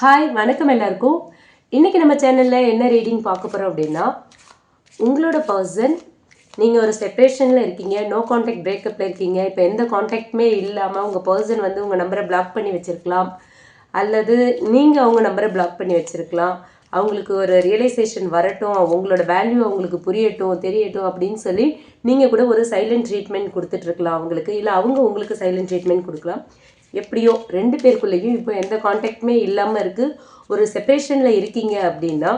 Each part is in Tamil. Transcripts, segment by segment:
ஹாய் வணக்கம் எல்லாருக்கும். இன்றைக்கி நம்ம சேனலில் என்ன ரீடிங் பார்க்க போகிறோம் அப்படின்னா உங்களோட பர்சன் நீங்கள் ஒரு செப்பரேஷனில் இருக்கீங்க நோ காண்டாக்ட் பிரேக்கப்பில் இருக்கீங்க இப்போ எந்த காண்டாக்டுமே இல்லாமல் உங்கள் பர்சன் வந்து உங்கள் நம்பரை பிளாக் பண்ணி வச்சுருக்கலாம். அல்லது நீங்கள் அவங்க நம்பரை பிளாக் பண்ணி வச்சுருக்கலாம். அவங்களுக்கு ஒரு ரியலைசேஷன் வரட்டும் உங்களோட வேல்யூ அவங்களுக்கு புரியட்டும் தெரியட்டும் அப்படின்னு சொல்லி நீங்கள் கூட ஒரு சைலண்ட் ட்ரீட்மெண்ட் கொடுத்துட்ருக்கலாம் அவங்களுக்கு. இல்லை அவங்க உங்களுக்கு சைலண்ட் ட்ரீட்மெண்ட் கொடுக்கலாம். எப்படியோ ரெண்டு பேருக்குள்ளேயும் இப்போ எந்த காண்டாக்டுமே இல்லாமல் இருக்குது ஒரு செப்பரேஷனில் இருக்கீங்க அப்படின்னா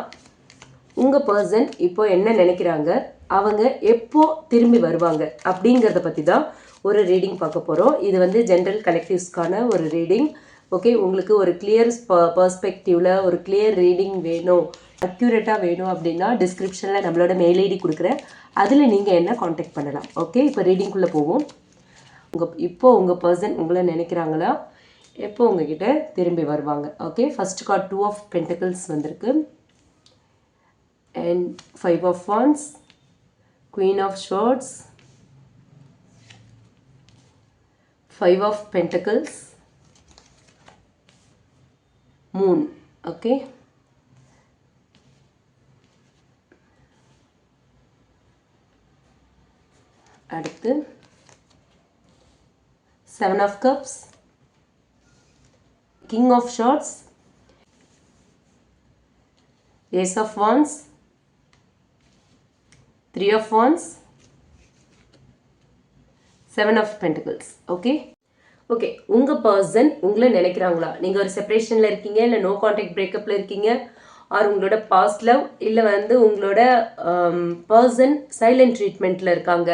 உங்கள் பர்சன் இப்போ என்ன நினைக்கிறாங்க? அவங்க எப்போ திரும்பி வருவாங்க? அப்படிங்கிறத பற்றி தான் ஒரு ரீடிங் பார்க்க போகிறோம் இது வந்து ஜென்ரல் கலெக்டிவ்ஸ்க்கான ஒரு ரீடிங் ஓகே உங்களுக்கு ஒரு கிளியர் பர்ஸ்பெக்டிவில் ஒரு கிளியர் ரீடிங் வேணும். அக்யூரேட்டாக வேணும் அப்படின்னா டிஸ்கிரிப்ஷனில் நம்மளோட மெயில் ஐடி கொடுக்குறேன். அதில் நீங்கள் என்ன காண்டாக்ட் பண்ணலாம்? ஓகே இப்போ ரீடிங்குள்ளே போவோம். உங்கள் இப்போ உங்கள் பர்சன் உங்களை நினைக்கிறாங்களா? எப்போ உங்ககிட்ட திரும்பி வருவாங்க? Okay first card two of pentacles வந்திருக்கு. And five of fans queen of swords five of pentacles moon okay அடுத்து seven of cups. King of swords ace of wands. Three of wands. Seven of pentacles. Okay? Okay உங்கள் பர்சன் உங்களை நினைக்கிறாங்களா? நீங்கள் ஒரு செப்பரேஷனில் இருக்கீங்க இல்லை நோ காண்டாக்ட் பிரேக்கப்பில் இருக்கீங்க ஆர் உங்களோட பாஸ்ட் லவ் இல்லை வந்து உங்களோட பர்சன் சைலண்ட் ட்ரீட்மெண்ட்டில் இருக்காங்க.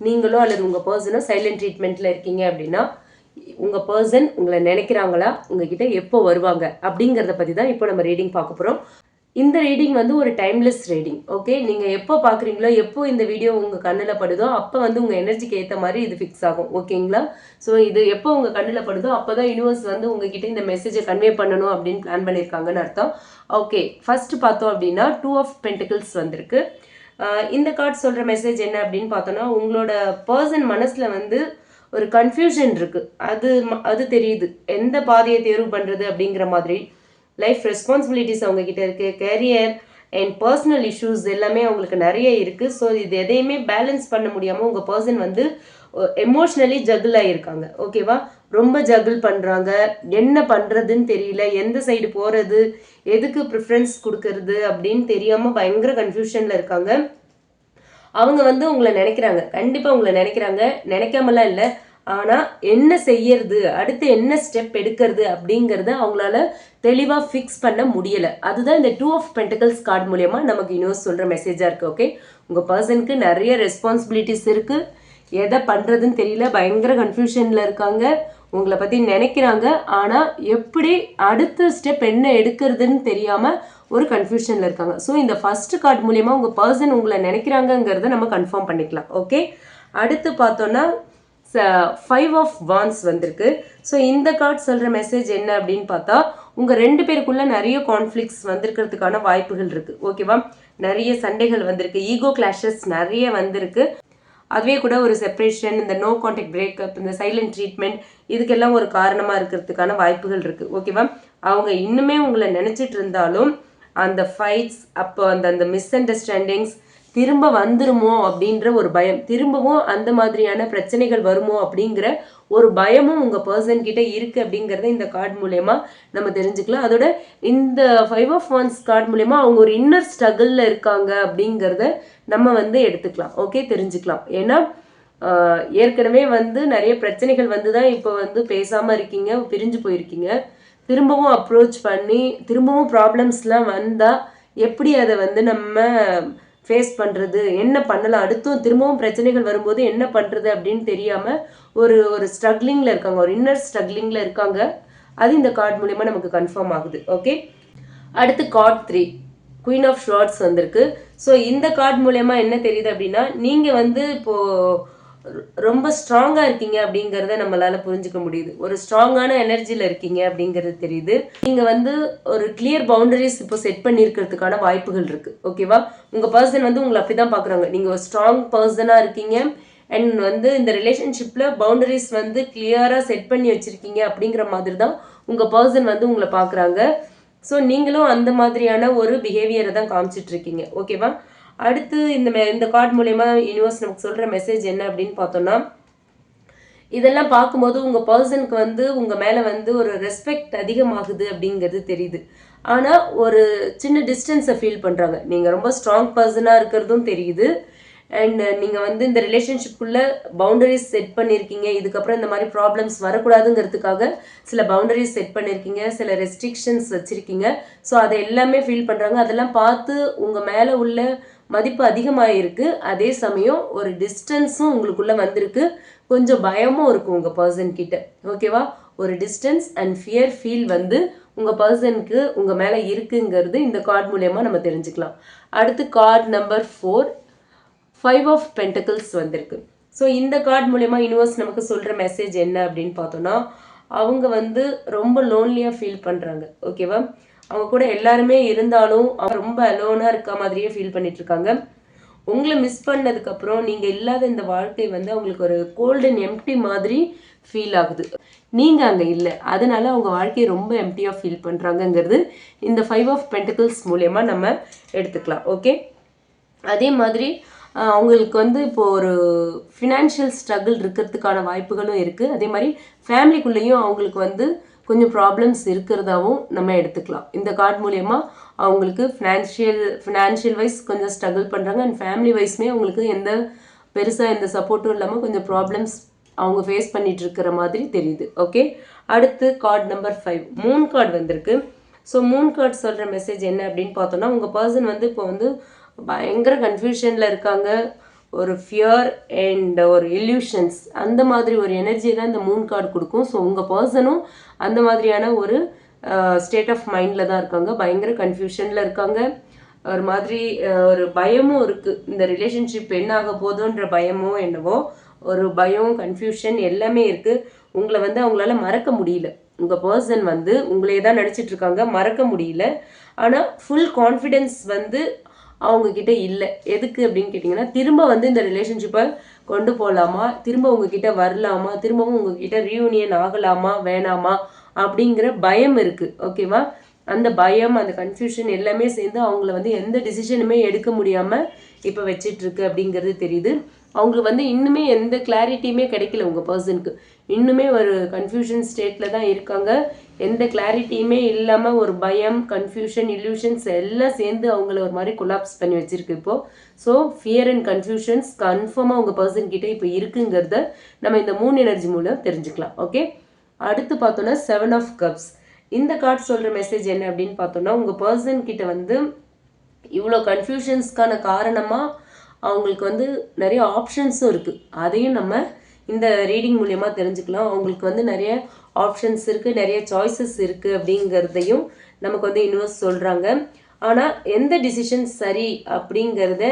நீங்களோ அல்லது உங்கள் பர்சனோ சைலண்ட் ட்ரீட்மெண்ட்டில் இருக்கீங்க அப்படின்னா உங்கள் பர்சன் உங்களை நினைக்கிறாங்களா? உங்ககிட்ட எப்போ வருவாங்க? அப்படிங்கிறத பற்றி தான் இப்போ நம்ம ரீடிங் பார்க்க போகிறோம் இந்த ரீடிங் வந்து ஒரு டைம்லெஸ் ரீடிங் ஓகே நீங்கள் எப்போ பார்க்குறீங்களோ எப்போ இந்த வீடியோ உங்கள் கண்ணில் படுதோ அப்போ வந்து உங்கள் எனர்ஜிக்கு ஏற்ற மாதிரி இது ஃபிக்ஸ் ஆகும் ஓகேங்களா? ஸோ இது எப்போ உங்கள் கண்ணில் படுதோ அப்போ தான் யூனிவர்ஸ் வந்து உங்ககிட்ட இந்த மெசேஜை கன்வே பண்ணணும் அப்படின்னு பிளான் பண்ணியிருக்காங்கன்னு அர்த்தம். ஓகே ஃபர்ஸ்ட் பார்த்தோம் அப்படின்னா டூ ஆஃப் பென்டிகல்ஸ் வந்திருக்கு. இந்த கார்டு சொல்கிற மெசேஜ் என்ன அப்படின்னு பார்த்தோன்னா உங்களோட பர்சன் மனசில் வந்து ஒரு கன்ஃபியூஷன் இருக்குது அது அது தெரியுது. எந்த பாதையை தேர்வு பண்ணுறது அப்படிங்கிற மாதிரி லைஃப் ரெஸ்பான்சிபிலிட்டிஸ் அவங்கக்கிட்ட இருக்குது கேரியர் அண்ட் பர்சனல் இஷ்யூஸ் எல்லாமே அவங்களுக்கு நிறைய இருக்குது ஸோ இது எதையுமே பேலன்ஸ் பண்ண முடியாமல் உங்கள் பர்சன் வந்து எமோஷ்னலி ஜகிள் ஆகியிருக்காங்க ஓகேவா ரொம்ப ஜகிள் பண்ணுறாங்க என்ன பண்ணுறதுன்னு தெரியல. எந்த சைடு போகிறது எதுக்கு ப்ரிஃபரன்ஸ் கொடுக்கறது? அப்படின்னு தெரியாமல் பயங்கர கன்ஃபியூஷனில் இருக்காங்க. அவங்க வந்து உங்களை நினைக்கிறாங்க. கண்டிப்பாக உங்களை நினைக்கிறாங்க. நினைக்காமலாம் இல்லை. ஆனால் என்ன செய்யறது? அடுத்து என்ன ஸ்டெப் எடுக்கிறது? அப்படிங்கிறத அவங்களால தெளிவாக ஃபிக்ஸ் பண்ண முடியலை. அதுதான் இந்த டூ ஆஃப் பென்டிகல்ஸ் கார்டு மூலயமா நமக்கு யூனிவர்ஸ் சொல்கிற மெசேஜாக இருக்குது ஓகே உங்கள் பர்சனுக்கு நிறைய ரெஸ்பான்சிபிலிட்டிஸ் இருக்குது எதை பண்ணுறதுன்னு தெரியல. பயங்கர கன்ஃபியூஷனில் இருக்காங்க. உங்களை பற்றி நினைக்கிறாங்க. ஆனால் எப்படி அடுத்த ஸ்டெப் என்ன எடுக்கிறதுன்னு தெரியாமல் ஒரு கன்ஃபியூஷனில் இருக்காங்க. ஸோ இந்த ஃபஸ்ட்டு கார்டு மூலயமா உங்கள் பர்சன் உங்களை நினைக்கிறாங்கங்கிறத நம்ம கன்ஃபார்ம் பண்ணிக்கலாம். ஓகே அடுத்து பார்த்தோன்னா ஃபைவ் ஆஃப் வான்ஸ் வந்திருக்கு. ஸோ இந்த கார்டு சொல்கிற மெசேஜ் என்ன அப்படின்னு பார்த்தா உங்கள் ரெண்டு பேருக்குள்ளே நிறைய கான்ஃப்ளிக்ஸ் வந்திருக்கிறதுக்கான வாய்ப்புகள் இருக்குது ஓகேவா நிறைய சண்டைகள் வந்திருக்கு. ஈகோ கிளாஷஸ் நிறைய வந்திருக்கு. அதுவே கூட ஒரு செப்ரேஷன் இந்த நோ காண்டாக்ட் பிரேக்கப் இந்த சைலண்ட் ட்ரீட்மெண்ட் இதுக்கெல்லாம் ஒரு காரணமாக இருக்கிறதுக்கான வாய்ப்புகள் இருக்குது ஓகேவா அவங்க இன்னுமே உங்களை நினச்சிட்டு இருந்தாலும் அந்த ஃபைட்ஸ் அப்போ அந்த அந்த மிஸ் அண்டர்ஸ்டாண்டிங்ஸ் திரும்ப வந்துருமோ அப்படின்ற ஒரு பயம். திரும்பவும் அந்த மாதிரியான பிரச்சனைகள் வருமோ அப்படிங்கிற ஒரு பயமும் உங்கள் பர்சன் கிட்ட இருக்குது அப்படிங்கிறத இந்த கார்டு மூலயமா நம்ம தெரிஞ்சுக்கலாம். அதோட இந்த ஃபைவ் ஆஃப் ஒன்ஸ் கார்டு மூலயமா அவங்க ஒரு இன்னர் ஸ்ட்ரகிளில் இருக்காங்க அப்படிங்கிறத நம்ம வந்து எடுத்துக்கலாம். ஓகே தெரிஞ்சுக்கலாம். ஏன்னா ஏற்கனவே வந்து நிறைய பிரச்சனைகள் வந்து தான் இப்போ வந்து பேசாமல் இருக்கீங்க பிரிஞ்சு போயிருக்கீங்க. திரும்பவும் அப்ரோச் பண்ணி திரும்பவும் ப்ராப்ளம்ஸ்லாம் வந்தால் எப்படி அதை வந்து நம்ம ஃபேஸ் பண்ணுறது என்ன பண்ணலாம் அடுத்தும் திரும்பவும் பிரச்சனைகள் வரும்போது என்ன பண்ணுறது அப்படின்னு தெரியாமல் ஒரு ஒரு ஸ்ட்ரகிளிங்கில் இருக்காங்க ஒரு இன்னர் ஸ்ட்ரகிளிங்கில் இருக்காங்க. அது இந்த கார்டு மூலயமா நமக்கு கன்ஃபார்ம் ஆகுது ஓகே அடுத்து card three queen of swords வந்திருக்கு. ஸோ இந்த கார்டு மூலயமா என்ன தெரியுது அப்படின்னா நீங்கள் வந்து இப்போது ரொம்ப ஸ்ட்ராங்காக இருக்கீங்க அப்படிங்கிறத நம்மளால் புரிஞ்சுக்க முடியுது. ஒரு ஸ்ட்ராங்கான எனர்ஜியில் இருக்கீங்க அப்படிங்கிறது தெரியுது. நீங்கள் வந்து ஒரு கிளியர் பவுண்டரிஸ் இப்போ செட் பண்ணியிருக்கிறதுக்கான வாய்ப்புகள் இருக்குது ஓகேவா உங்கள் பர்சன் வந்து உங்களை அப்படி தான் பார்க்குறாங்க நீங்கள் ஒரு ஸ்ட்ராங் பர்சனாக இருக்கீங்க. அண்ட் வந்து இந்த ரிலேஷன்ஷிப்பில் பவுண்டரிஸ் வந்து கிளியராக செட் பண்ணி வச்சுருக்கீங்க அப்படிங்கிற மாதிரி தான் உங்கள் பர்சன் வந்து உங்களை பார்க்குறாங்க ஸோ நீங்களும் அந்த மாதிரியான ஒரு பிஹேவியரை தான் காமிச்சிட்டு இருக்கீங்க. ஓகேவா அடுத்து இந்த மெ- இந்த கார்டு மூலயமா யூனிவர்ஸ் நமக்கு சொல்கிற மெசேஜ் என்ன அப்படின்னு பார்த்தோம்னா இதெல்லாம் பார்க்கும்போது உங்கள் பர்சனுக்கு வந்து உங்கள் மேலே வந்து ஒரு ரெஸ்பெக்ட் அதிகமாகுது அப்படிங்கிறது தெரியுது. ஆனால் ஒரு சின்ன டிஸ்டன்ஸை ஃபீல் பண்ணுறாங்க நீங்கள் ரொம்ப ஸ்ட்ராங் பர்சனாக இருக்கிறதும் தெரியுது. அண்ட் நீங்கள் வந்து இந்த ரிலேஷன்ஷிப்புக்குள்ளே பவுண்டரிஸ் செட் பண்ணியிருக்கீங்க இதுக்கப்புறம் இந்த மாதிரி ப்ராப்ளம்ஸ் வரக்கூடாதுங்கிறதுக்காக சில பவுண்டரிஸ் செட் பண்ணியிருக்கீங்க சில ரெஸ்ட்ரிக்ஷன்ஸ் வச்சுருக்கீங்க. ஸோ அதை எல்லாமே ஃபீல் பண்ணுறாங்க அதெல்லாம் பார்த்து உங்கள் மேலே உள்ள மதிப்பு அதிகமாக இருக்குது அதே சமயம் ஒரு டிஸ்டன்ஸும் உங்களுக்குள்ளே வந்திருக்கு. கொஞ்சம் பயமும் இருக்கும் உங்கள் பர்சன் கிட்ட. ஓகேவா ஒரு டிஸ்டன்ஸ் அண்ட் ஃபியர் ஃபீல் வந்து உங்கள் பர்சனுக்கு உங்கள் மேலே இருக்குங்கிறது இந்த கார்டு மூலயமா நம்ம தெரிஞ்சுக்கலாம். அடுத்து card number four five of pentacles வந்திருக்கு. ஸோ இந்த கார்டு மூலயமா யூனிவர்ஸ் நமக்கு சொல்கிற மெசேஜ் என்ன அப்படின்னு பார்த்தோன்னா அவங்க வந்து ரொம்ப லோன்லியாக ஃபீல் பண்ணுறாங்க ஓகேவா அவங்க கூட எல்லாருமே இருந்தாலும் அவங்க ரொம்ப அலோனாக இருக்க மாதிரியே ஃபீல் பண்ணிட்டு இருக்காங்க உங்களை மிஸ் பண்ணதுக்கப்புறம் நீங்கள் இல்லாத இந்த வாழ்க்கை வந்து அவங்களுக்கு ஒரு கோல்டு அண்ட் எம்டி மாதிரி ஃபீல் ஆகுது. நீங்கள் அங்கே இல்லை. அதனால அவங்க வாழ்க்கையை ரொம்ப எம்டியாக ஃபீல் பண்ணுறாங்கங்கிறது இந்த ஃபைவ் ஆஃப் பென்டிகல்ஸ் மூலயமா நம்ம எடுத்துக்கலாம் ஓகே அதே மாதிரி அவங்களுக்கு வந்து இப்போ ஒரு ஃபினான்ஷியல் ஸ்ட்ரகிள் இருக்கிறதுக்கான வாய்ப்புகளும் இருக்குது அதே மாதிரி ஃபேமிலிக்குள்ளேயும் அவங்களுக்கு வந்து கொஞ்சம் ப்ராப்ளம்ஸ் இருக்கிறதாவும் நம்ம எடுத்துக்கலாம். இந்த கார்டு மூலயமா அவங்களுக்கு ஃபினான்ஷியல் ஃபினான்ஷியல் வைஸ் கொஞ்சம் ஸ்ட்ரகிள் பண்ணுறாங்க அண்ட் ஃபேமிலி வைஸ்மே அவங்களுக்கு எந்த பெருசாக எந்த சப்போர்ட்டும் இல்லாமல் கொஞ்சம் ப்ராப்ளம்ஸ் அவங்க ஃபேஸ் பண்ணிட்டு இருக்கிற மாதிரி தெரியுது. ஓகே அடுத்து card number five moon card வந்திருக்கு. ஸோ மூன் கார்டு சொல்கிற மெசேஜ் என்ன அப்படின்னு பார்த்தோன்னா உங்கள் பர்சன் வந்து இப்போ வந்து பயங்கர கன்ஃபியூஷனில் இருக்காங்க. ஒரு ஃபியர் அண்ட் ஒரு இல்யூஷன்ஸ் அந்த மாதிரி ஒரு எனர்ஜியை தான் இந்த மூன் கார்டு கொடுக்கும். ஸோ உங்கள் பர்சனும் அந்த மாதிரியான ஒரு ஸ்டேட் ஆஃப் மைண்டில் தான் இருக்காங்க. பயங்கர கன்ஃபியூஷனில் இருக்காங்க. ஒரு மாதிரி ஒரு பயமும் இருக்குது இந்த ரிலேஷன்ஷிப் என்ன ஆக போதோன்ற பயமோ என்னவோ ஒரு பயம் கன்ஃபியூஷன் எல்லாமே இருக்குது உங்களை வந்து அவங்களால மறக்க முடியல. உங்கள் பர்சன் வந்து உங்களையே தான் நினச்சிட்டு இருக்காங்க. மறக்க முடியல. ஆனால் ஃபுல் கான்ஃபிடென்ஸ் வந்து அவங்கக்கிட்ட இல்லை. எதுக்கு அப்படின்னு கேட்டிங்கன்னா திரும்ப வந்து இந்த ரிலேஷன்ஷிப்பை கொண்டு போகலாமா திரும்ப உங்ககிட்ட வரலாமா? திரும்பவும் உங்ககிட்ட ரீயூனியன் ஆகலாமா? வேணாமா? அப்படிங்கிற பயம் இருக்குது ஓகேவா அந்த பயம் அந்த கன்ஃபியூஷன் எல்லாமே சேர்ந்து அவங்கள வந்து எந்த டிசிஷனுமே எடுக்க முடியாமல் இப்போ வச்சிட்ருக்கு அப்படிங்கிறது தெரியுது. அவங்களுக்கு வந்து இன்னுமே எந்த கிளாரிட்டியுமே கிடைக்கல உங்கள் பர்சனுக்கு இன்னுமே ஒரு கன்ஃபியூஷன் ஸ்டேட்டில் தான் இருக்காங்க. எந்த கிளாரிட்டியுமே இல்லாமல் ஒரு பயம் கன்ஃபியூஷன் இல்யூஷன்ஸ் எல்லாம் சேர்ந்து அவங்கள ஒரு மாதிரி கொலாப்ஸ் பண்ணி வச்சுருக்கு இப்போது ஸோ ஃபியர் அண்ட் கன்ஃபியூஷன்ஸ் கன்ஃபார்மாக உங்கள் பர்சன்கிட்ட இப்போ இருக்குங்கிறத நம்ம இந்த மூணு எனர்ஜி மூலம் தெரிஞ்சுக்கலாம். ஓகே அடுத்து பார்த்தோன்னா செவன் ஆஃப் கப்ஸ் இந்த கார்டு சொல்கிற மெசேஜ் என்ன அப்படின்னு பார்த்தோன்னா உங்கள் பர்சன் கிட்ட வந்து இவ்வளோ கன்ஃபியூஷன்ஸ்க்கான காரணமாக அவங்களுக்கு வந்து நிறைய ஆப்ஷன்ஸும் இருக்குது அதையும் நம்ம இந்த ரீடிங் மூலயமா தெரிஞ்சுக்கலாம். அவங்களுக்கு வந்து நிறைய ஆப்ஷன்ஸ் இருக்குது நிறைய சாய்ஸஸ் இருக்குது அப்படிங்கிறதையும் நமக்கு வந்து யூனிவர்ஸ் சொல்கிறாங்க ஆனால் எந்த டிசிஷன் சரி அப்படிங்கிறத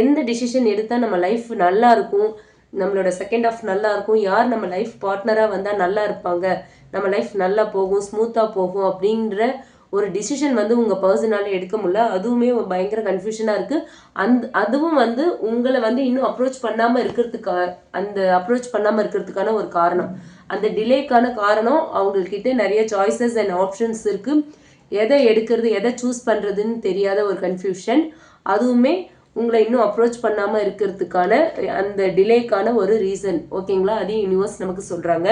எந்த டிசிஷன் எடுத்தால் நம்ம லைஃப் நல்லா இருக்கும் நம்மளோட செகண்ட் ஆஃப் நல்லா இருக்கும் யார் நம்ம லைஃப் பார்ட்னராக வந்தால் நல்லா இருப்பாங்க நம்ம லைஃப் நல்லா போகும் ஸ்மூத்தாக போகும் அப்படின்ற ஒரு டிசிஷன் வந்து உங்கள் பர்சனால எடுக்க முடியல. அதுவுமே ஒரு பயங்கர கன்ஃபியூஷனாக இருக்குது அந்த அதுவும் வந்து உங்களை வந்து இன்னும் அப்ரோச் பண்ணாமல் இருக்கிறதுக்கா அந்த அப்ரோச் பண்ணாமல் இருக்கிறதுக்கான ஒரு காரணம். அந்த டிலேக்கான காரணம் அவங்கக்கிட்ட நிறைய சாய்ஸஸ் அண்ட் ஆப்ஷன்ஸ் இருக்குது எதை எடுக்கிறது எதை சூஸ் பண்ணுறதுன்னு தெரியாத ஒரு கன்ஃபியூஷன் அதுவுமே உங்களை இன்னும் அப்ரோச் பண்ணாமல் இருக்கிறதுக்கான அந்த டிலேக்கான ஒரு ரீசன் ஓகேங்களா அதையும் யூனிவர்ஸ் நமக்கு சொல்கிறாங்க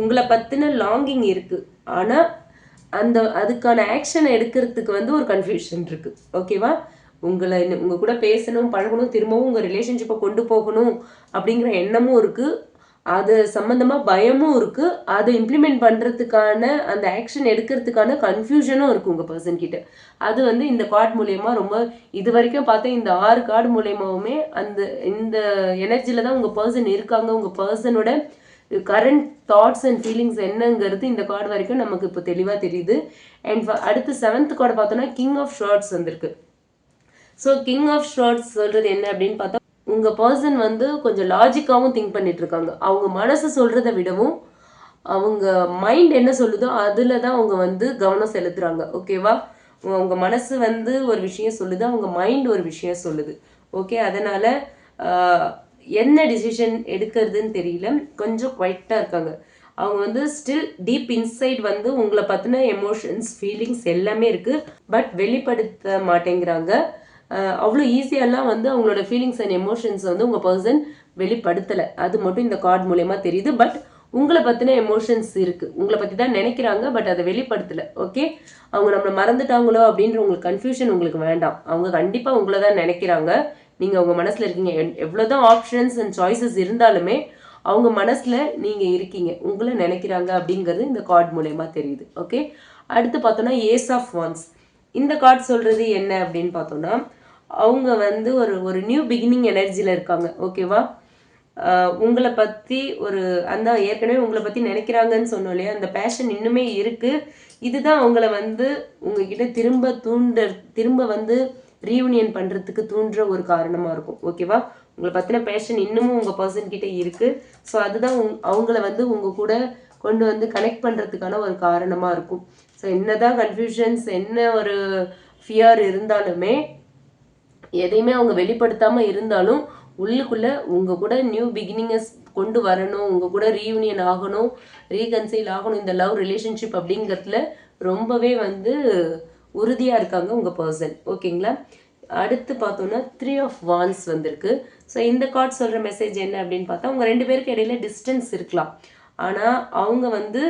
உங்களை பற்றின லாங்கிங் இருக்குது ஆனால் அந்த அதுக்கான ஆக்ஷனை எடுக்கிறதுக்கு வந்து ஒரு கன்ஃபியூஷன் இருக்குது ஓகேவா உங்களை உங்கள் கூட பேசணும் பழகணும் திரும்பவும் உங்கள் ரிலேஷன்ஷிப்பை கொண்டு போகணும் அப்படிங்கிற எண்ணமும் இருக்குது அது சம்மந்தமாக பயமும் இருக்குது அதை இம்ப்ளிமெண்ட் பண்ணுறதுக்கான அந்த ஆக்ஷன் எடுக்கிறதுக்கான கன்ஃபியூஷனும் இருக்குது உங்கள் பர்சன் கிட்ட. அது வந்து இந்த கார்டு மூலயமா ரொம்ப இது வரைக்கும் பார்த்தா இந்த ஆறு கார்டு மூலயமாவுமே அந்த இந்த எனர்ஜியில் தான் உங்கள் பர்சன் இருக்காங்க. உங்கள் பர்சனோட கரண்ட் தாட்ஸ் அண்ட் ஃபீலிங்ஸ் என்னங்கிறது இந்த கார்டு வரைக்கும் நமக்கு இப்போ தெளிவாக தெரியுது. அண்ட் அடுத்து செவன்த் கார்டு பார்த்தோன்னா கிங் ஆஃப் ஷார்ட்ஸ் வந்திருக்கு. ஸோ கிங் ஆஃப் ஷார்ட்ஸ் சொல்கிறது என்ன அப்படின்னு பார்த்தா உங்கள் பர்சன் வந்து கொஞ்சம் லாஜிக்காகவும் திங்க் பண்ணிட்டு இருக்காங்க அவங்க மனசு சொல்கிறத விடவும் அவங்க மைண்ட் என்ன சொல்லுதோ அதில் தான் அவங்க வந்து கவனம் செலுத்துகிறாங்க ஓகேவா அவங்க மனசு வந்து ஒரு விஷயம் சொல்லுது அவங்க மைண்ட் ஒரு விஷயம் சொல்லுது. ஓகே அதனால் என்ன டிசிஷன் எடுக்கிறதுன்னு தெரியல. கொஞ்சம் குவைட்டாக இருக்காங்க. அவங்க வந்து ஸ்டில் டீப் இன்சைட் வந்து உங்களை பற்றின எமோஷன்ஸ் ஃபீலிங்ஸ் எல்லாமே இருக்குது பட் வெளிப்படுத்த மாட்டேங்கிறாங்க. அவ்வளோ ஈஸியாலாம் வந்து அவங்களோட ஃபீலிங்ஸ் அண்ட் எமோஷன்ஸ் வந்து உங்கள் பர்சன் வெளிப்படுத்தலை. அது மட்டும் இந்த கார்டு மூலயமா தெரியுது. பட் உங்களை பற்றின எமோஷன்ஸ் இருக்குது உங்களை பற்றி தான் நினைக்கிறாங்க பட் அதை வெளிப்படுத்தலை. ஓகே அவங்க நம்மளை மறந்துட்டாங்களோ அப்படின்ற உங்களுக்கு கன்ஃபியூஷன் உங்களுக்கு வேண்டாம். அவங்க கண்டிப்பாக உங்களை தான் நினைக்கிறாங்க. நீங்கள் அவங்க மனசில் இருக்கீங்க. எவ்வளோ தான் ஆப்ஷன்ஸ் அண்ட் சாய்ஸஸ் இருந்தாலுமே அவங்க மனசில் நீங்கள் இருக்கீங்க. உங்களை நினைக்கிறாங்க அப்படிங்கிறது இந்த கார்டு மூலயமா தெரியுது. ஓகே அடுத்து பார்த்தோன்னா ஏஸ் ஆஃப் வான்ஸ் இந்த கார்டு சொல்கிறது என்ன அப்படின்னு பார்த்தோன்னா அவங்க வந்து ஒரு ஒரு நியூ பிகினிங் எனர்ஜியில் இருக்காங்க. ஓகேவா உங்களை பற்றி ஒரு அந்த ஏற்கனவே உங்களை பற்றி நினைக்கிறாங்கன்னு சொன்னோம் இல்லையா? அந்த பேஷன் இன்னுமே இருக்குது இதுதான் அவங்கள வந்து உங்ககிட்ட திரும்ப தூண்ட திரும்ப வந்து ரீயூனியன் பண்ணுறதுக்கு தூண்டுற ஒரு காரணமாக இருக்கும். ஓகேவா உங்களை பற்றின பேஷன் இன்னமும் உங்கள் பர்சன் கிட்டே இருக்குது ஸோ அதுதான் உங் அவங்கள வந்து உங்கள் கூட கொண்டு வந்து கனெக்ட் பண்ணுறதுக்கான ஒரு காரணமாக இருக்கும். ஸோ என்னதான் கன்ஃபியூஷன்ஸ் என்ன ஒரு ஃபியர் இருந்தாலுமே எதையுமே அவங்க வெளிப்படுத்தாமல் இருந்தாலும் உள்ளுக்குள்ளே உங்கள் கூட நியூ பிகினிங்கஸ் கொண்டு வரணும் உங்கள் கூட ரீயூனியன் ஆகணும் ரீகன்சைல் ஆகணும் இந்த லவ் ரிலேஷன்ஷிப் அப்படிங்கிறதுல ரொம்பவே வந்து உறுதியாக இருக்காங்க உங்கள் பர்சன் ஓகேங்களா அடுத்து பார்த்தோன்னா த்ரீ ஆஃப் வான்ஸ் வந்திருக்கு. ஸோ இந்த கார்ட் சொல்கிற மெசேஜ் என்ன அப்படின்னு பார்த்தா உங்கள் ரெண்டு பேருக்கு இடையில டிஸ்டன்ஸ் இருக்கலாம். ஆனால் அவங்க வந்து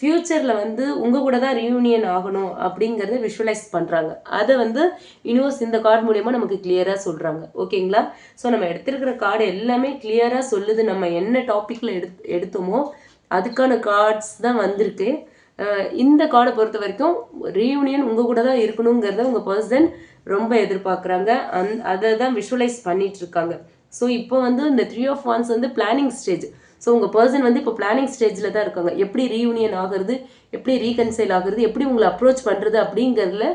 ஃப்யூச்சரில் வந்து உங்கள் கூட தான் ரியூனியன் ஆகணும் அப்படிங்கிறத விஷுவலைஸ் பண்ணுறாங்க அதை வந்து யூனிவர்ஸ் இந்த கார்டு மூலயமா நமக்கு கிளியராக சொல்கிறாங்க ஓகேங்களா ஸோ நம்ம எடுத்திருக்கிற கார்டு எல்லாமே கிளியராக சொல்லுது. நம்ம என்ன டாப்பிக்கில் எடுத் எடுத்தோமோ அதுக்கான கார்ட்ஸ் தான் வந்திருக்கு. இந்த கார்டை பொறுத்த வரைக்கும் ரீயூனியன் உங்கள் கூட தான் இருக்கணுங்கிறத உங்கள் பர்சன் ரொம்ப எதிர்பார்க்குறாங்க. அந் அதை தான் விஷுவலைஸ் பண்ணிகிட்டு இருக்காங்க. ஸோ இப்போ வந்து இந்த த்ரீ ஆஃப் ஒன்ஸ் வந்து பிளானிங் ஸ்டேஜ் ஸோ உங்கள் பர்சன் வந்து இப்போ பிளானிங் ஸ்டேஜில் தான் இருக்காங்க. எப்படி ரீயூனியன் ஆகிறது எப்படி ரீகன்சைல் ஆகுறது எப்படி உங்களை அப்ரோச் பண்ணுறது அப்படிங்கிறதுல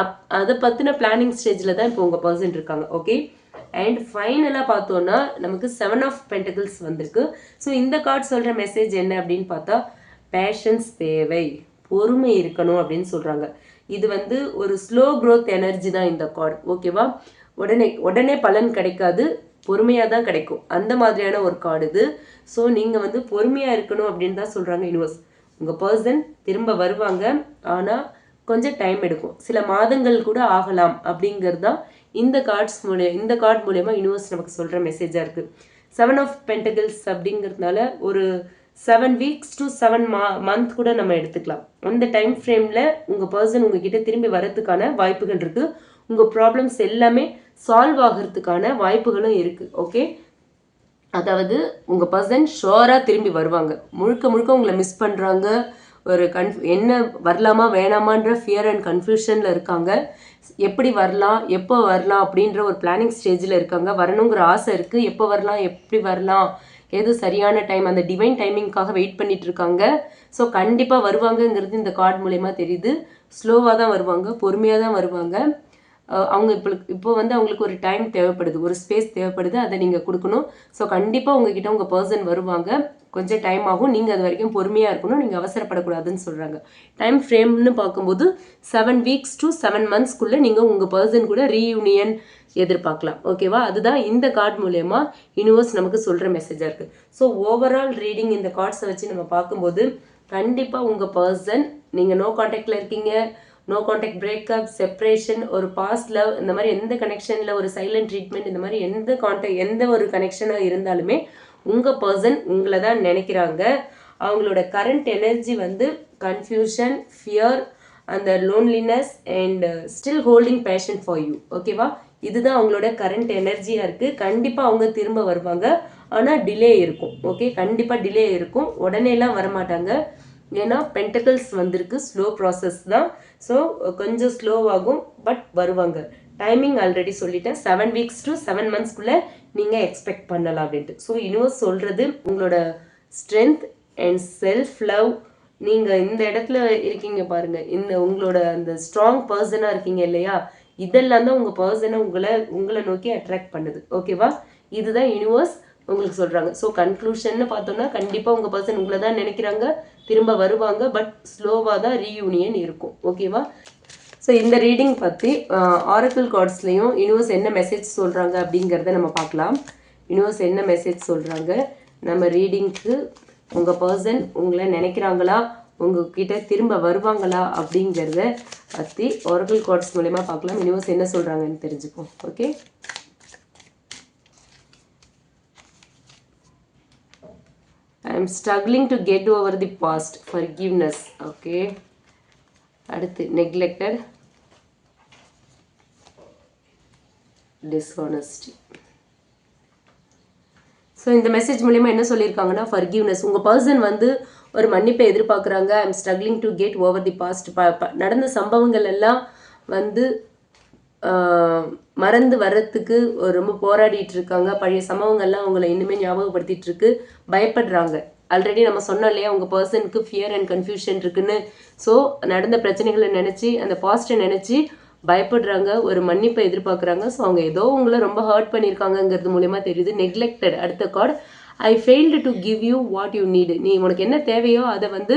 அப் அதை பற்றின பிளானிங் ஸ்டேஜில் தான் இப்போ உங்கள் பர்சன் இருக்காங்க. ஓகே அண்ட் ஃபைனலாக பார்த்தோன்னா நமக்கு செவன் ஆஃப் பென்டகிள்ஸ் வந்திருக்கு. ஸோ இந்த கார்டு சொல்கிற மெசேஜ் என்ன அப்படின்னு பார்த்தா பேஷன்ஸ் தேவை பொறுமை இருக்கணும் அப்படின்னு சொல்கிறாங்க இது வந்து ஒரு ஸ்லோ க்ரோத் எனர்ஜி தான் இந்த கார்டு ஓகேவா உடனே உடனே பலன் கிடைக்காது பொறுமையாக தான் கிடைக்கும். அந்த மாதிரியான ஒரு கார்டு இது. ஸோ நீங்கள் வந்து பொறுமையாக இருக்கணும் அப்படின்னு தான் சொல்கிறாங்க யூனிவர்ஸ் உங்கள் பர்சன் திரும்ப வருவாங்க ஆனால் கொஞ்சம் டைம் எடுக்கும். சில மாதங்கள் கூட ஆகலாம் அப்படிங்கிறது தான் இந்த கார்ட்ஸ் மூலியம் இந்த கார்டு மூலயமா யூனிவர்ஸ் நமக்கு சொல்கிற மெசேஜாக இருக்குது செவன் ஆஃப் பென்டகிள்ஸ் அப்படிங்கிறதுனால ஒரு செவன் வீக்ஸ் டு செவன் மா மந்த் கூட நம்ம எடுத்துக்கலாம். அந்த டைம் ஃப்ரேமில் உங்கள் பர்சன் உங்ககிட்ட திரும்பி வரதுக்கான வாய்ப்புகள் இருக்குது உங்கள் ப்ராப்ளம்ஸ் எல்லாமே சால்வ் ஆகிறதுக்கான வாய்ப்புகளும் இருக்குது ஓகே அதாவது உங்கள் பர்சன் ஷோராக திரும்பி வருவாங்க. முழுக்க முழுக்க உங்களை மிஸ் பண்ணுறாங்க ஒரு கன்ஃப் என்ன வரலாமா வேணாமான்ற ஃபியர் அண்ட் கன்ஃபியூஷனில் இருக்காங்க. எப்படி வரலாம் எப்போ வரலாம் அப்படின்ற ஒரு பிளானிங் ஸ்டேஜில் இருக்காங்க. வரணுங்கிற ஆசை இருக்குது எப்போ வரலாம் எப்படி வரலாம் எது சரியான டைம் அந்த டிவைன் டைமிங்க்காக வெயிட் பண்ணிட்டு இருக்காங்க ஸோ கண்டிப்பாக வருவாங்கங்கிறது இந்த கார்டு மூலயமா தெரியுது. ஸ்லோவாக தான் வருவாங்க பொறுமையாக தான் வருவாங்க. அவங்க இப்போ இப்போ வந்து அவங்களுக்கு ஒரு டைம் தேவைப்படுது ஒரு ஸ்பேஸ் தேவைப்படுது அதை நீங்கள் கொடுக்கணும். ஸோ கண்டிப்பாக உங்ககிட்ட உங்கள் பர்சன் வருவாங்க. கொஞ்சம் டைம் ஆகும். நீங்கள் அது வரைக்கும் பொறுமையாக இருக்கணும். நீங்கள் அவசரப்படக்கூடாதுன்னு சொல்கிறாங்க டைம் ஃப்ரேம்னு பார்க்கும்போது செவன் வீக்ஸ் டு செவன் மந்த்ஸ்க்குள்ளே நீங்கள் உங்கள் பர்சன் கூட ரீயூனியன் எதிர்பார்க்கலாம். ஓகேவா அதுதான் இந்த கார்டு மூலயமா யூனிவர்ஸ் நமக்கு சொல்கிற மெசேஜாக இருக்குது ஸோ ஓவரால் ரீடிங் இந்த கார்ட்ஸை வச்சு நம்ம பார்க்கும்போது கண்டிப்பாக உங்கள் பர்சன் நீங்கள் நோ காண்டாக்டில் இருக்கீங்க. நோ காண்டாக்ட் பிரேக்கப் செப்ரேஷன் ஒரு பாஸ்ட் லவ் இந்த மாதிரி எந்த கனெக்ஷனில் ஒரு சைலண்ட் ட்ரீட்மெண்ட் இந்த மாதிரி எந்த காண்டாக்ட் எந்த ஒரு கனெக்ஷனாக இருந்தாலுமே உங்கள் பர்சன் உங்களை தான் நினைக்கிறாங்க. அவங்களோட கரண்ட் எனர்ஜி வந்து கன்ஃபியூஷன் ஃபியர் அந்த loneliness and still holding passion for you ஓகேவா இதுதான் அவங்களோட கரண்ட் எனர்ஜியாக இருக்குது கண்டிப்பாக அவங்க திரும்ப வருவாங்க. ஆனால் டிலே இருக்கும். ஓகே கண்டிப்பாக டிலே இருக்கும். உடனேலாம் வரமாட்டாங்க. ஏன்னா பென்டக்கிள்ஸ் வந்திருக்கு. ஸ்லோ ப்ராசஸ் தான். ஸோ கொஞ்சம் ஸ்லோவாகும் பட் வருவாங்க. டைமிங் ஆல்ரெடி சொல்லிட்டேன். செவன் வீக்ஸ் டு செவன் மந்த்ஸ்க்குள்ளே நீங்கள் எக்ஸ்பெக்ட் பண்ணலாம் அப்படின்ட்டு. ஸோ யூனிவர்ஸ் சொல்கிறது உங்களோட ஸ்ட்ரென்த் அண்ட் செல்ஃப் லவ் நீங்கள் இந்த இடத்துல இருக்கீங்க பாருங்கள் இந்த உங்களோட அந்த ஸ்ட்ராங் பர்சனாக இருக்கீங்க இல்லையா? இதெல்லாம் தான் உங்கள் பர்சனை உங்களை உங்களை நோக்கி அட்ராக்ட் பண்ணுது. ஓகேவா இதுதான் யூனிவர்ஸ் உங்களுக்கு சொல்கிறாங்க ஸோ கன்க்ளூஷன்னு பார்த்தோம்னா கண்டிப்பாக உங்கள் பர்சன் உங்களை தான் நினைக்கிறாங்க திரும்ப வருவாங்க பட் ஸ்லோவாக தான் ரீயூனியன் இருக்கும். ஓகேவா ஸோ இந்த ரீடிங் பற்றி ஆரக்கிள் கார்ட்ஸ்லேயும் யூனிவர்ஸ் என்ன மெசேஜ் சொல்கிறாங்க அப்படிங்கிறத நம்ம பார்க்கலாம். யூனிவர்ஸ் என்ன மெசேஜ் சொல்கிறாங்க நம்ம ரீடிங்க்கு உங்கள் பர்சன் உங்களை நினைக்கிறாங்களா? உங்ககிட்ட திரும்ப வருவாங்களா? அப்படிங்கிறத பற்றி ஒரகல் கார்ட்ஸ் மூலயமா பார்க்கலாம். யூனிவர்ஸ் என்ன சொல்கிறாங்கன்னு தெரிஞ்சுப்போம் okay I'm struggling to get over the past forgiveness. Okay அடுத்து நெக்லெக்டட் டிஸ்ஹானஸ்டி ஸோ இந்த மெசேஜ் மூலிமா என்ன சொல்லியிருக்காங்கன்னா ஃபர்கிவ்னஸ் உங்கள் பர்சன் வந்து ஒரு மன்னிப்பை எதிர்பார்க்குறாங்க. I am struggling to get over the past நடந்த சம்பவங்கள் எல்லாம் வந்து மறந்து வர்றதுக்கு ரொம்ப போராடிட்டு இருக்காங்க பழைய சம்பவங்கள்லாம் அவங்கள இன்னுமே ஞாபகப்படுத்திட்டு இருக்கு பயப்படுறாங்க. ஆல்ரெடி நம்ம சொன்னோம் இல்லையா உங்கள் பர்சனுக்கு ஃபியர் அண்ட் கன்ஃபியூஷன் இருக்குன்னு. ஸோ நடந்த பிரச்சனைகளை நினச்சி அந்த பாஸ்ட்டை நினச்சி பயப்படுறாங்க ஒரு மன்னிப்பை எதிர்பார்க்குறாங்க. ஸோ அவங்க ஏதோ உங்களை ரொம்ப ஹர்ட் பண்ணியிருக்காங்கங்கிறது மூலயமா தெரியுது. நெக்லெக்டட் அடுத்த card I failed to give you what you need நீ உனக்கு என்ன தேவையோ அதை வந்து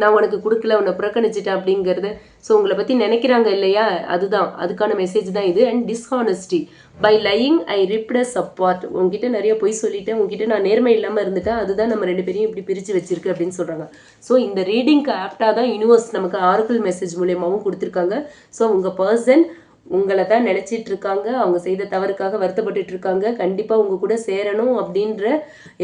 நான் உனக்கு கொடுக்கல உன்னை புறக்கணிச்சிட்டேன் அப்படிங்கிறத. ஸோ உங்களை பற்றி நினைக்கிறாங்க இல்லையா? அதுதான். அதுக்கான மெசேஜ் தான் இது. And dishonesty by lying I ripped us apart உங்ககிட்ட நிறைய பொய் சொல்லிட்டேன். உங்ககிட்ட நான் நேர்மை இல்லாமல் இருந்துட்டேன். அதுதான் நம்ம ரெண்டு பேரையும் இப்படி பிரித்து வச்சிருக்கு அப்படின்னு சொல்கிறாங்க ஸோ இந்த ரீடிங்க்கு ஆப்டாக தான் யூனிவர்ஸ் நமக்கு ஆர்கல் மெசேஜ் மூலியமாகவும் கொடுத்துருக்காங்க. ஸோ உங்கள் பர்சன் உங்களை தான் நினச்சிட்டு இருக்காங்க அவங்க செய்த தவறுக்காக வருத்தப்பட்டுட்டு இருக்காங்க கண்டிப்பாக உங்கள் கூட சேரணும் அப்படின்ற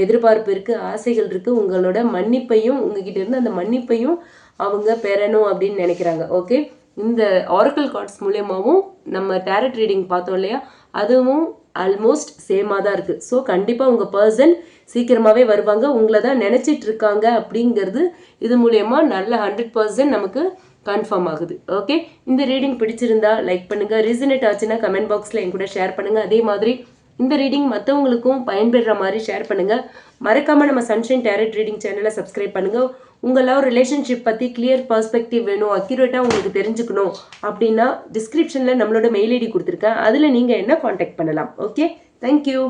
எதிர்பார்ப்பு இருக்குது ஆசைகள் இருக்குது உங்களோட மன்னிப்பையும் உங்ககிட்ட இருந்து அந்த மன்னிப்பையும் அவங்க பெறணும் அப்படின்னு நினைக்கிறாங்க. ஓகே இந்த ஆரக்கல் கார்ட்ஸ் மூலியமாகவும் நம்ம டேரட் ரீடிங் பார்த்தோம் இல்லையா? அதுவும் ஆல்மோஸ்ட் சேமாக தான் இருக்குது ஸோ கண்டிப்பாக உங்கள் பர்சன் சீக்கிரமாகவே வருவாங்க. உங்களை தான் நினச்சிட்டு இருக்காங்க அப்படிங்கிறது இது மூலயமா நல்ல ஹண்ட்ரட் பர்சன்ட் நமக்கு கன்ஃபார்ம் ஆகுது. ஓகே இந்த ரீடிங் பிடிச்சிருந்தா லைக் பண்ணுங்கள் ரீசனேட் ஆச்சுன்னா கமெண்ட் பாக்ஸில் என் கூட ஷேர் பண்ணுங்கள் அதே மாதிரி இந்த ரீடிங் மற்றவங்களுக்கும் பயன்பெற மாதிரி ஷேர் பண்ணுங்கள் மறக்காமல் நம்ம சன்ஷைன் டேரட் ரீடிங் சேனலை சப்ஸ்கிரைப் பண்ணுங்கள் உங்கள் லவ் ரிலேஷன்ஷிப் பற்றி கிளியர் பர்ஸ்பெக்டிவ் வேணும் அக்யூரேட்டாக உங்களுக்கு தெரிஞ்சுக்கணும் அப்படின்னா டிஸ்கிரிப்ஷனில் நம்மளோட மெயில் ஐடி கொடுத்துருக்கேன். அதில் நீங்கள் என்ன காண்டாக்ட் பண்ணலாம். Okay thank you